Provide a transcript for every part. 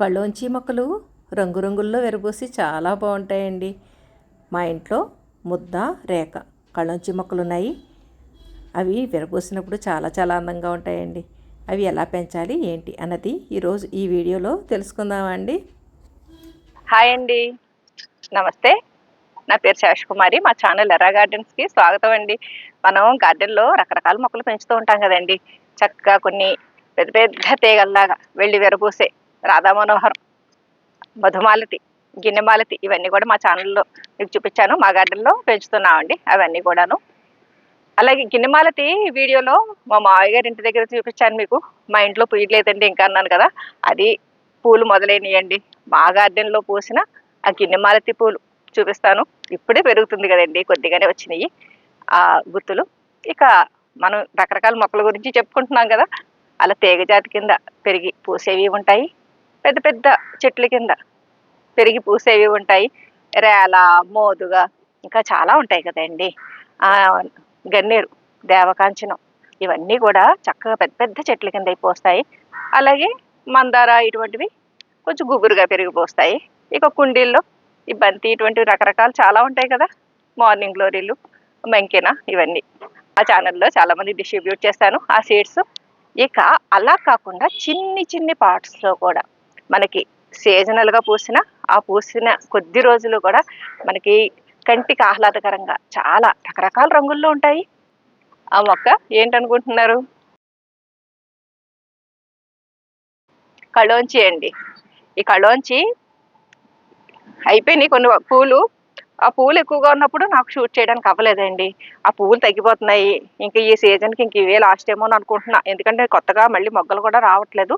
కళ్ళోంచి మొక్కలు రంగురంగుల్లో విరబూసి చాలా బాగుంటాయండి. మా ఇంట్లో ముద్ద రేఖ కళ్ళొంచి మొక్కలు ఉన్నాయి అవి విరబూసినప్పుడు చాలా చాలా అందంగా ఉంటాయండి. అవి ఎలా పెంచాలి ఏంటి అన్నది ఈరోజు ఈ వీడియోలో తెలుసుకుందామండి. హాయ్ అండి. నమస్తే. నా పేరు శేషకుమారి మా ఛానల్ ఎర్రా గార్డెన్స్కి స్వాగతం అండి. మనం గార్డెన్లో రకరకాల మొక్కలు పెంచుతూ ఉంటాం కదండి. చక్కగా కొన్ని పెద్ద పెద్ద తీగల్లాగా వెళ్ళి విరబూసే రాధా మనోహరం మధుమాలతి గిన్నెమాలతి ఇవన్నీ కూడా మా ఛానల్లో మీకు చూపించాను. మా గార్డెన్లో పెంచుతున్నామండి అవన్నీ కూడాను. అలాగే గిన్నెమాలతి వీడియోలో మా మావయ్య గారి ఇంటి దగ్గర చూపించాను మీకు. మా ఇంట్లో పూయలేదండి ఇంకా అన్నాను కదా. అది పూలు మొదలైనయండి. మా గార్డెన్లో పూసిన ఆ గిన్నెమాలతి పూలు చూపిస్తాను. ఇప్పుడే పెరుగుతుంది కదండి కొద్దిగానే వచ్చినాయి ఆ గుత్తులు. ఇక మనం రకరకాల మొక్కల గురించి చెప్పుకుంటున్నాం కదా. అలా తీగ జాతి కింద పెరిగి పూసేవి ఉంటాయి. పెద్ద పెద్ద చెట్ల కింద పెరిగి పూసేవి ఉంటాయి. రేల మోదుగా ఇంకా చాలా ఉంటాయి కదండి. గన్నేరు దేవకాంచనం ఇవన్నీ కూడా చక్కగా పెద్ద పెద్ద చెట్ల కింద అయిపోస్తాయి అలాగే మందార ఇటువంటివి కొంచెం గుబురుగా పెరిగిపోస్తాయి ఇక కుండీల్లో ఈ బంతి ఇటువంటివి రకరకాలు చాలా ఉంటాయి కదా. మార్నింగ్ గ్లోరీలు మెంకెన ఇవన్నీ ఆ ఛానల్లో చాలామంది డిస్ట్రిబ్యూట్ చేస్తాను. ఆ సీడ్స్ ఇక అలా కాకుండా చిన్ని చిన్ని పార్ట్స్లో కూడా మనకి సీజనల్గా పూసిన ఆ పూసిన కొద్ది రోజులు కూడా మనకి కంటికి ఆహ్లాదకరంగా చాలా రకరకాల రంగుల్లో ఉంటాయి. ఆ మొక్క ఏంటనుకుంటున్నారు? కళోంచి అండి. ఈ కళోంచి అయిపోయినాయి కొన్ని పూలు. ఆ పూలు ఎక్కువగా ఉన్నప్పుడు నాకు షూట్ చేయడానికి అవ్వలేదండి. ఆ పూలు తగ్గిపోతున్నాయి. ఇంకా ఈ సీజన్కి ఇంక ఇవే లాస్ట్ ఏమో అని అనుకుంటున్నా. ఎందుకంటే కొత్తగా మళ్ళీ మొగ్గలు కూడా రావట్లేదు.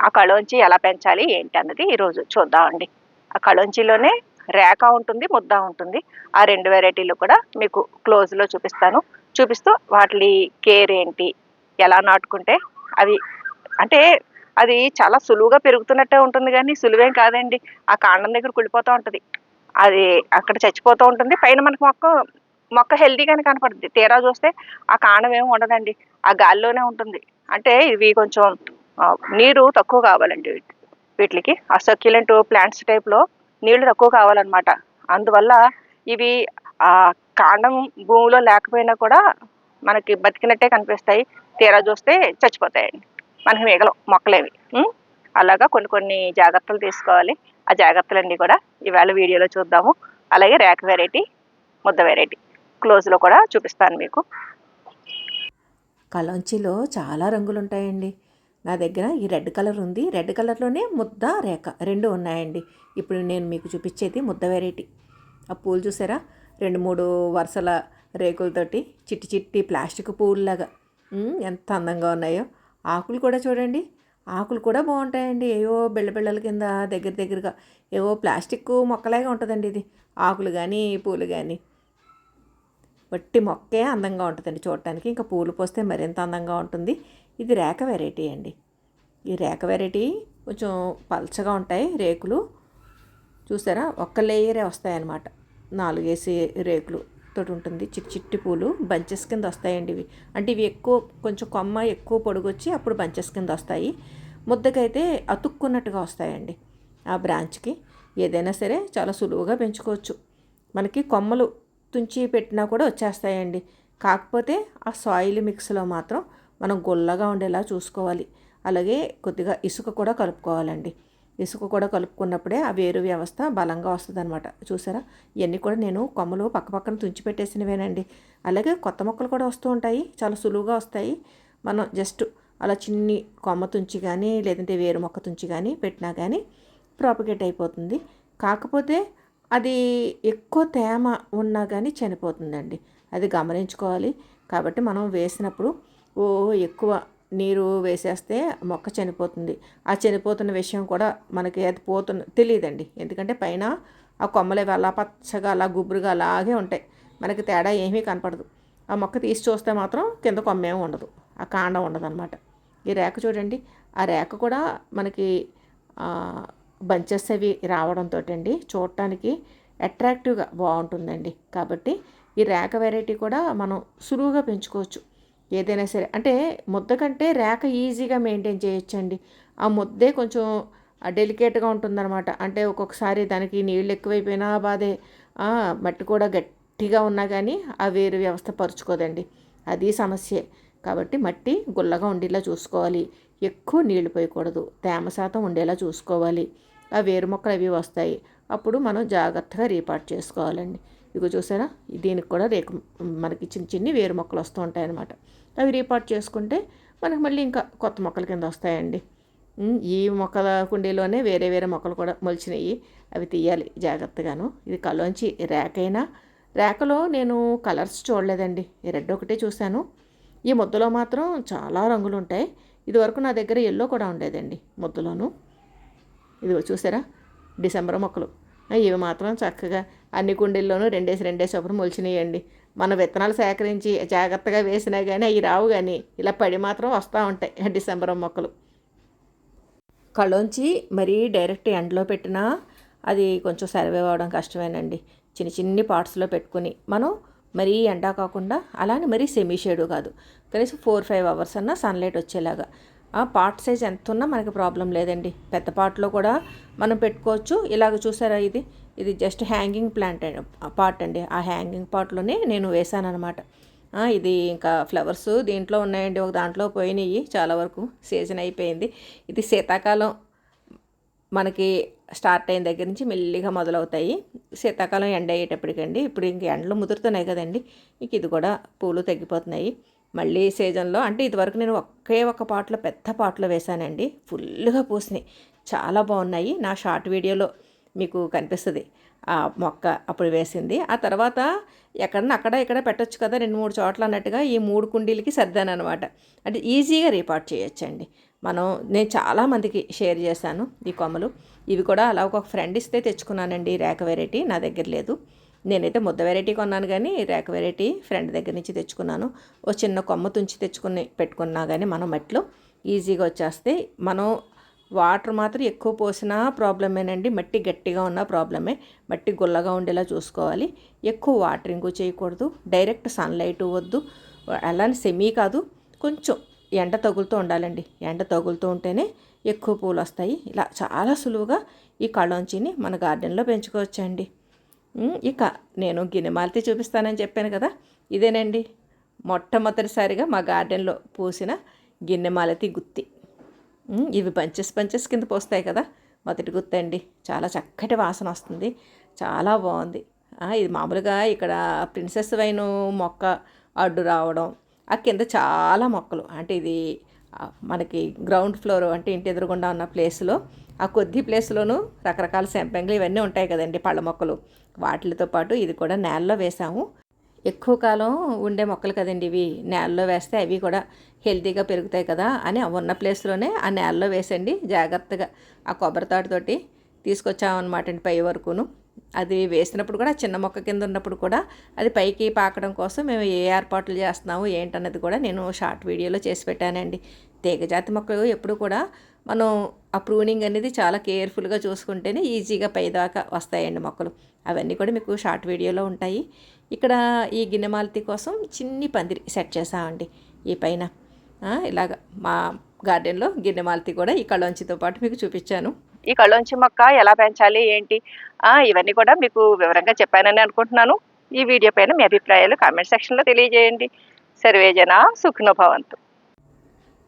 ఆ కళోంచి ఎలా పెంచాలి ఏంటి అన్నది ఈరోజు చూద్దామండి. ఆ కళోంచిలోనే రేఖ ఉంటుంది ముద్ద ఉంటుంది. ఆ రెండు వెరైటీలు కూడా మీకు క్లోజ్లో చూపిస్తాను. చూపిస్తూ వాటి కేర్ ఏంటి ఎలా నాటుకుంటే అవి అంటే అది చాలా సులువుగా పెరుగుతున్నట్టే ఉంటుంది కానీ సులువేం కాదండి. ఆ కాండం దగ్గర కుళ్ళిపోతూ ఉంటుంది. అది అక్కడ చచ్చిపోతూ ఉంటుంది. పైన మనకు మొక్క మొక్క హెల్దీగానే కనపడుతుంది తీరా చూస్తే ఆ కాండం ఏమి ఉండదండి. ఆ గాలిలోనే ఉంటుంది. అంటే ఇవి కొంచెం నీరు తక్కువ కావాలండి వీటికి. ఆ సక్యులెంట్ ప్లాంట్స్ టైప్లో నీళ్ళు తక్కువ కావాలన్నమాట. అందువల్ల ఇవి ఆ కాండం భూమిలో లేకపోయినా కూడా మనకి బతికినట్టే కనిపిస్తాయి. తీరా చూస్తే చచ్చిపోతాయండి. మనకి మిగలం మొక్కలేవి. అలాగా కొన్ని కొన్ని జాగ్రత్తలు తీసుకోవాలి. ఆ జాగ్రత్తలన్నీ కూడా ఈవేళ వీడియోలో చూద్దాము. అలాగే ర్యాక్ వెరైటీ ముద్ద వెరైటీ క్లోజ్లో కూడా చూపిస్తాను మీకు. కలంచిలో చాలా రంగులు ఉంటాయండి నా దగ్గర ఈ రెడ్ కలర్ ఉంది. రెడ్ కలర్లోనే ముద్ద రేఖ రెండు ఉన్నాయండి. ఇప్పుడు నేను మీకు చూపించేది ముద్ద వెరైటీ ఆ పూలు చూసారా? రెండు మూడు వరుసల రేకులతోటి చిట్టి చిట్టి ప్లాస్టిక్ పువ్వుల్లాగా ఎంత అందంగా ఉన్నాయో. ఆకులు కూడా చూడండి. ఆకులు కూడా బాగుంటాయండి. ఏవో బిళ్ళ బిళ్ళల కింద దగ్గర దగ్గరగా ఏవో ప్లాస్టిక్ మొక్కలాగా ఉంటుందండి ఇది. ఆకులు కానీ పూలు కానీ వట్టి మొక్కే అందంగా ఉంటుందండి చూడటానికి. ఇంకా పూలు పోస్తే మరింత అందంగా ఉంటుంది. ఇది రేక వెరైటీ అండి. ఈ రేక వెరైటీ కొంచెం పల్చగా ఉంటాయి రేకులు. చూసారా? ఒక్క లేయరే వస్తాయన్నమాట. నాలుగేసి రేకులు తోటి ఉంటుంది. చిట్టి చిట్టి పూలు బంచెస్ కింద వస్తాయండి ఇవి. అంటే ఇవి ఎక్కువ కొంచెం కొమ్మ ఎక్కువ పొడుగొచ్చి అప్పుడు బంచెస్ కింద వస్తాయి. ముద్దకైతే అతుక్కున్నట్టుగా వస్తాయండి ఆ బ్రాంచ్కి ఏదైనా సరే చాలా సులువుగా పెంచుకోవచ్చు. మనకి కొమ్మలు తుంచి పెట్టినా కూడా వచ్చేస్తాయండి. కాకపోతే ఆ సాయిల్ మిక్స్లో మాత్రం మనం గుల్లగా ఉండేలా చూసుకోవాలి. అలాగే కొద్దిగా ఇసుక కూడా కలుపుకోవాలండి. ఇసుక కూడా కలుపుకున్నప్పుడే ఆ వేరు వ్యవస్థ బలంగా వస్తుంది అనమాట చూసారా? ఇవన్నీ కూడా నేను కొమ్మలు పక్కపక్కన తుంచి పెట్టేసినవేనండి. అలాగే కొత్త మొక్కలు కూడా వస్తూ ఉంటాయి. చాలా సులువుగా వస్తాయి. మనం జస్ట్ అలా చిన్ని కొమ్మ తుంచి కానీ లేదంటే వేరు మొక్క తుంచి కానీ పెట్టినా కానీ ప్రాపగేట్ అయిపోతుంది. కాకపోతే అది ఎక్కువ తేమ ఉన్నా కానీ చనిపోతుందండి. అది గమనించుకోవాలి. కాబట్టి మనం వేసినప్పుడు ఓ ఎక్కువ నీరు వేసేస్తే మొక్క చనిపోతుంది. ఆ చనిపోతున్న విషయం కూడా మనకి అది పోతున్న తెలియదండి ఎందుకంటే పైన ఆ కొమ్మలు అవి అలా పచ్చగా అలా గుబురుగా అలాగే ఉంటాయి. మనకి తేడా ఏమీ కనపడదు. ఆ మొక్క తీసి చూస్తే మాత్రం కింద కొమ్మేం ఉండదు. ఆ కాండం ఉండదు అనమాట ఈ రేక చూడండి. ఆ రేక కూడా మనకి బంచెస్ అవి రావడంతో అండి చూడటానికి అట్రాక్టివ్గా బాగుంటుందండి. కాబట్టి ఈ రేక వెరైటీ కూడా మనం సులువుగా పెంచుకోవచ్చు. ఏదైనా సరే అంటే ముద్ద కంటే రేక ఈజీగా మెయింటైన్ చేయొచ్చండి. ఆ ముద్దే కొంచెం డెలికేట్గా ఉంటుందన్నమాట. అంటే ఒక్కొక్కసారి దానికి నీళ్ళు ఎక్కువైపోయినా బాధే మట్టి కూడా గట్టిగా ఉన్నా కానీ ఆ వేరు వ్యవస్థ పరుచుకోదండి. అది సమస్యే. కాబట్టి మట్టి గుల్లగా ఉండేలా చూసుకోవాలి. ఎక్కువ నీళ్ళు పోయకూడదు. తేమ శాతం ఉండేలా చూసుకోవాలి. ఆ వేరు మొక్కలు అవి వస్తాయి. అప్పుడు మనం జాగ్రత్తగా రీపాట్ చేసుకోవాలండి. ఇగో చూసారా? దీనికి కూడా రేకు మనకి చిన్న చిన్ని వేరు మొక్కలు వస్తూ ఉంటాయి అన్నమాట అవి రీపాట్ చేసుకుంటే మనకు మళ్ళీ ఇంకా కొత్త మొక్కల కింద వస్తాయండి. ఈ మొక్కల కుండీలోనే వేరే వేరే మొక్కలు కూడా మొలిచినాయి. అవి తీయాలి జాగ్రత్తగాను. ఇది కలోంచి రేకైనా రేకలో నేను కలర్స్ చూడలేదండి. రెడ్ ఒకటే చూశాను. ఈ ముద్దలో మాత్రం చాలా రంగులు ఉంటాయి. ఇదివరకు నా దగ్గర ఎల్లో కూడా ఉండేదండి ముద్దలోను. ఇదిగో చూసారా? డిసెంబర్ మొక్కలు. ఇవి మాత్రం చక్కగా అన్ని కుండీల్లోనూ రెండేసి రెండేసి ఒకరు మొలిచినాయండి. మన విత్తనాలు సేకరించి జాగ్రత్తగా వేసినా కానీ అవి రావు కానీ ఇలా పడి మాత్రం వస్తూ ఉంటాయి డిసెంబర్ మొక్కలు. కళ్ళోంచి మరీ డైరెక్ట్ ఎండలో పెట్టినా అది కొంచెం సర్వే అవ్వడం కష్టమేనండి. చిన్న చిన్ని పార్ట్స్లో పెట్టుకుని మనం మరీ ఎండా కాకుండా అలానే మరీ సెమీ షేడు కాదు. కనీసం ఫోర్ ఫైవ్ అవర్స్ అన్నా సన్లైట్ వచ్చేలాగా. పార్ట్ సైజ్ ఎంత ఉన్నా మనకి ప్రాబ్లం లేదండి. పెద్ద పార్ట్లో కూడా మనం పెట్టుకోవచ్చు. ఇలాగ చూసారా ఇది? ఇది జస్ట్ హ్యాంగింగ్ ప్లాంట్ అండి. పార్ట్ అండి. ఆ హ్యాంగింగ్ పార్ట్లోనే నేను వేసాను అనమాట ఇది ఇంకా ఫ్లవర్స్ దీంట్లో ఉన్నాయండి. ఒక దాంట్లో పోయినాయి. చాలా వరకు సీజన్ అయిపోయింది. ఇది శీతాకాలం మనకి స్టార్ట్ అయిన దగ్గర నుంచి మెల్లిగా మొదలవుతాయి. శీతాకాలం ఎండ అయ్యేటప్పటికండి. ఇప్పుడు ఇంక ఎండలు ముదురుతున్నాయి కదండి. ఇంక ఇది కూడా పూలు తగ్గిపోతున్నాయి మళ్ళీ సీజన్లో అంటే ఇదివరకు నేను ఒకే ఒక పాటలో పెద్ద పాటలో వేశానండి. ఫుల్గా పూసినాయి. చాలా బాగున్నాయి. నా షార్ట్ వీడియోలో మీకు కనిపిస్తుంది. ఆ మొక్క అప్పుడు వేసింది. ఆ తర్వాత ఎక్కడన్నా అక్కడ ఇక్కడ పెట్టొచ్చు కదా రెండు మూడు చోట్ల అన్నట్టుగా ఈ మూడు కుండీలకి సర్దాను అనమాట అంటే ఈజీగా రీపార్ట్ చేయొచ్చండి. మనం నేను చాలామందికి షేర్ చేశాను ఈ కొమ్మలు. ఇవి కూడా అలా ఒక ఫ్రెండ్ ఇస్తే తెచ్చుకున్నానండి రేక వెరైటీ. నా దగ్గర లేదు. నేనైతే ముద్ద వెరైటీ కొన్నాను కానీ రేక వెరైటీ ఫ్రెండ్ దగ్గర నుంచి తెచ్చుకున్నాను. ఓ చిన్న కొమ్మ తుంచి తెచ్చుకుని పెట్టుకున్నా కానీ మనం మట్టిలో ఈజీగా వచ్చేస్తే మనం వాటర్ మాత్రం ఎక్కువ పోసినా ప్రాబ్లమేనండి మట్టి గట్టిగా ఉన్న ప్రాబ్లమే మట్టి గుల్లగా ఉండేలా చూసుకోవాలి. ఎక్కువ వాటరింగ్ చేయకూడదు. డైరెక్ట్ సన్లైట్ వద్దు. అలానే సెమీ కాదు. కొంచెం ఎండ తగులుతూ ఉండాలండి. ఎండ తగులుతూ ఉంటేనే ఎక్కువ పూలు వస్తాయి. ఇలా చాలా సులువుగా ఈ కళ్ళొంచిని మన గార్డెన్లో పెంచుకోవచ్చండి. ఇక నేను గిన్నెమాలతి చూపిస్తానని చెప్పాను కదా ఇదేనండి. మొట్టమొదటిసారిగా మా గార్డెన్లో పూసిన గిన్నెమాలతి గుత్తి. ఇవి బంచెస్ బంచెస్ కింద పోస్తాయి కదా మొదటి గుత్తి అండి. చాలా చక్కటి వాసన వస్తుంది చాలా బాగుంది. ఇది మామూలుగా ఇక్కడ ప్రిన్సెస్ వైన్ మొక్క అడ్డు రావడం ఆ కింద చాలా మొక్కలు. అంటే ఇది మనకి గ్రౌండ్ ఫ్లోర్ అంటే ఇంటి ఎదురుగుండా ఉన్న ప్లేస్లో ఆ కొద్ది ప్లేస్లోనూ రకరకాల సెంపెంగులు ఇవన్నీ ఉంటాయి కదండి పళ్ళ మొక్కలు. వాటితో పాటు ఇది కూడా నేలలో వేసాము. ఎక్కువ కాలం ఉండే మొక్కలు కదండి ఇవి. నేలలో వేస్తే అవి కూడా హెల్తీగా పెరుగుతాయి కదా అని ఉన్న ప్లేస్లోనే ఆ నేలలో వేసండి. జాగ్రత్తగా ఆ కొబ్బరి తాటితోటి తీసుకొచ్చామన్నమాట అండి పై వరకును. అది వేసినప్పుడు కూడా చిన్న మొక్క కింద ఉన్నప్పుడు కూడా అది పైకి పాకడం కోసం మేము ఏ ఏర్పాట్లు చేస్తున్నాము ఏంటన్నది కూడా నేను షార్ట్ వీడియోలో చేసి పెట్టానండి. తీగజాతి మొక్కలు ఎప్పుడు కూడా మనం ఆ ప్రూనింగ్ అనేది చాలా కేర్ఫుల్గా చూసుకుంటేనే ఈజీగా పైదాకా వస్తాయండి మొక్కలు. అవన్నీ కూడా మీకు షార్ట్ వీడియోలో ఉంటాయి. ఇక్కడ ఈ గిన్నెమాలతి కోసం చిన్ని పందిరి సెట్ చేసామండి ఈ పైన. ఇలాగ మా గార్డెన్లో గిన్నెమాలతి కూడా ఈ కళ్ళొంచితో పాటు మీకు చూపించాను. ఈ కళ్ళొంచి మొక్క ఎలా పెంచాలి ఏంటి? ఇవన్నీ కూడా మీకు వివరంగా చెప్పానని అనుకుంటున్నాను. ఈ వీడియో పైన మీ అభిప్రాయాలు కామెంట్ సెక్షన్లో తెలియజేయండి. సర్వేజన సుఖినో